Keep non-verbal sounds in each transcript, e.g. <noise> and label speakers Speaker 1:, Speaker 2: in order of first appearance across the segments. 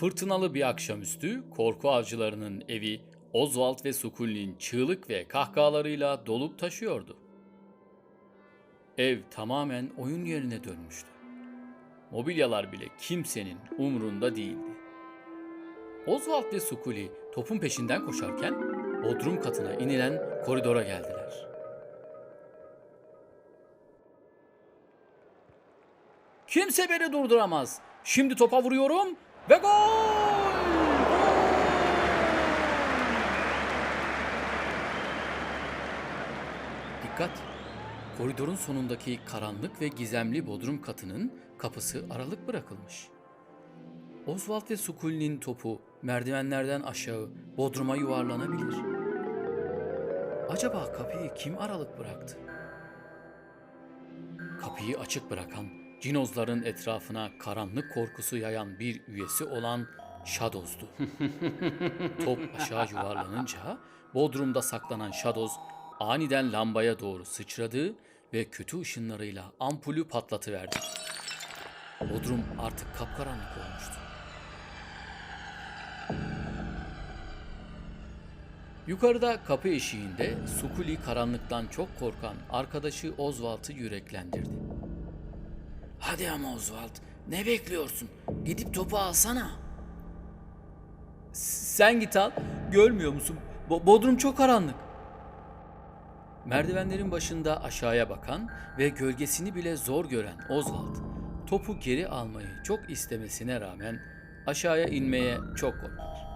Speaker 1: Fırtınalı bir akşamüstü korku avcılarının evi Oswald ve Sukulli'nin çığlık ve kahkahalarıyla dolup taşıyordu. Ev tamamen oyun yerine dönmüştü. Mobilyalar bile kimsenin umrunda değildi. Oswald ve Sukuli topun peşinden koşarken bodrum katına inilen koridora geldiler. Kimse beni durduramaz. Şimdi topa vuruyorum ve gol! Dikkat! Koridorun sonundaki karanlık ve gizemli bodrum katının kapısı aralık bırakılmış. Oswald ve Sukulli'nin topu merdivenlerden aşağı bodruma yuvarlanabilir. Acaba kapıyı kim aralık bıraktı? Kapıyı açık bırakan, cinozların etrafına karanlık korkusu yayan bir üyesi olan Shadows'tu. <laughs> Top aşağı yuvarlanınca bodrumda saklanan Shadows aniden lambaya doğru sıçradı ve kötü ışınlarıyla ampulü patlatıverdi. Bodrum artık kapkaranlık olmuştu. Yukarıda kapı eşiğinde Sukuli karanlıktan çok korkan arkadaşı Oswald'ı yüreklendirdi. Hadi ama Oswald, ne bekliyorsun? Gidip topu alsana. Sen git al, görmüyor musun? Bo- Bodrum çok karanlık. Merdivenlerin başında aşağıya bakan ve gölgesini bile zor gören Oswald, topu geri almayı çok istemesine rağmen aşağıya inmeye çok korkar.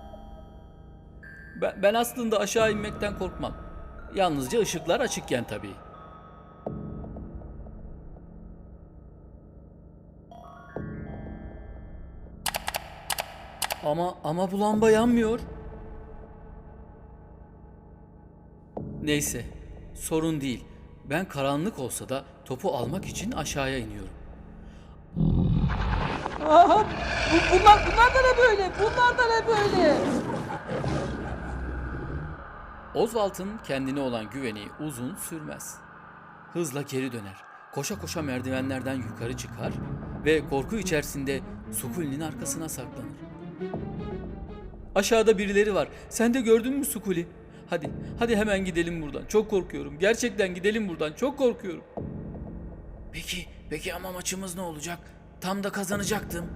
Speaker 1: Ben, ben aslında aşağı inmekten korkmam. Yalnızca ışıklar açıkken tabii. Ama ama bu lamba yanmıyor. Neyse, sorun değil. Ben karanlık olsa da topu almak için aşağıya iniyorum.
Speaker 2: Aha, bu, bunlar, bunlar da ne böyle? Bunlar da ne böyle?
Speaker 1: Oswald'ın kendine olan güveni uzun sürmez. Hızla geri döner. Koşa koşa merdivenlerden yukarı çıkar ve korku içerisinde Sukuli'nin arkasına saklanır. Aşağıda birileri var. Sen de gördün mü Sukuli? Hadi, hadi hemen gidelim buradan. Çok korkuyorum. Gerçekten gidelim buradan. Çok korkuyorum. Peki, peki ama maçımız ne olacak? Tam da kazanacaktım.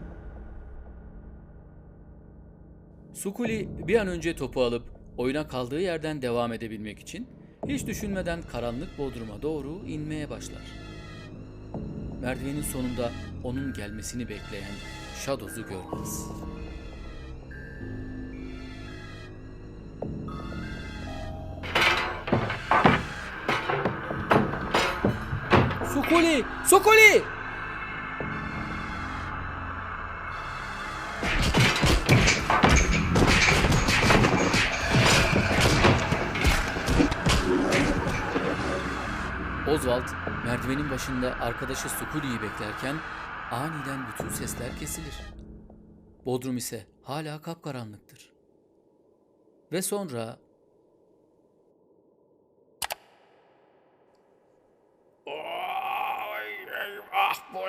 Speaker 1: Sukuli bir an önce topu alıp oyuna kaldığı yerden devam edebilmek için hiç düşünmeden karanlık bodruma doğru inmeye başlar. Merdivenin sonunda onun gelmesini bekleyen Shadows'u görmez. Sukuli! Sukuli! Oswald merdivenin başında arkadaşı Sukuli'yi beklerken aniden bütün sesler kesilir. Bodrum ise hala kapkaranlıktır. Ve sonra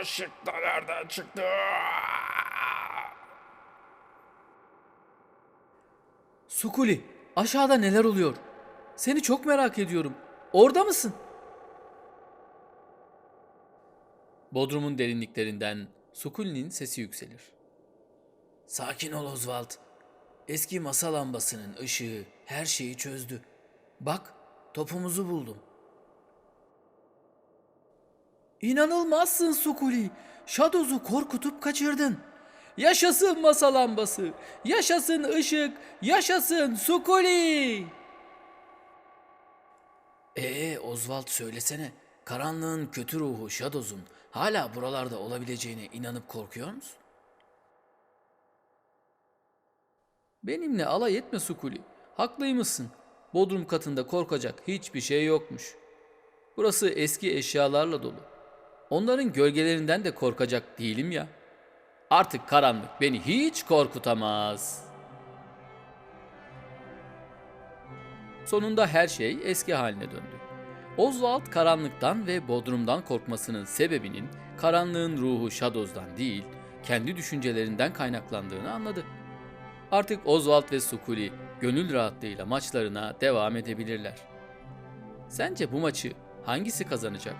Speaker 3: ışık da nereden çıktı?
Speaker 1: Sukuli aşağıda neler oluyor? Seni çok merak ediyorum. Orada mısın? Bodrumun derinliklerinden Sukuli'nin sesi yükselir. Sakin ol Oswald. Eski masa lambasının ışığı her şeyi çözdü. Bak, topumuzu buldum. İnanılmazsın Sukuli. Shadows'u korkutup kaçırdın. Yaşasın masa lambası. Yaşasın ışık. Yaşasın Sukuli. Ee Oswald söylesene. Karanlığın kötü ruhu Shadows'un hala buralarda olabileceğine inanıp korkuyor musun? Benimle alay etme Sukuli. Haklıymışsın. Bodrum katında korkacak hiçbir şey yokmuş. Burası eski eşyalarla dolu. Onların gölgelerinden de korkacak değilim ya. Artık karanlık beni hiç korkutamaz. Sonunda her şey eski haline döndü. Oswald karanlıktan ve bodrumdan korkmasının sebebinin karanlığın ruhu Shadows'dan değil, kendi düşüncelerinden kaynaklandığını anladı. Artık Oswald ve Sukuli gönül rahatlığıyla maçlarına devam edebilirler. Sence bu maçı hangisi kazanacak?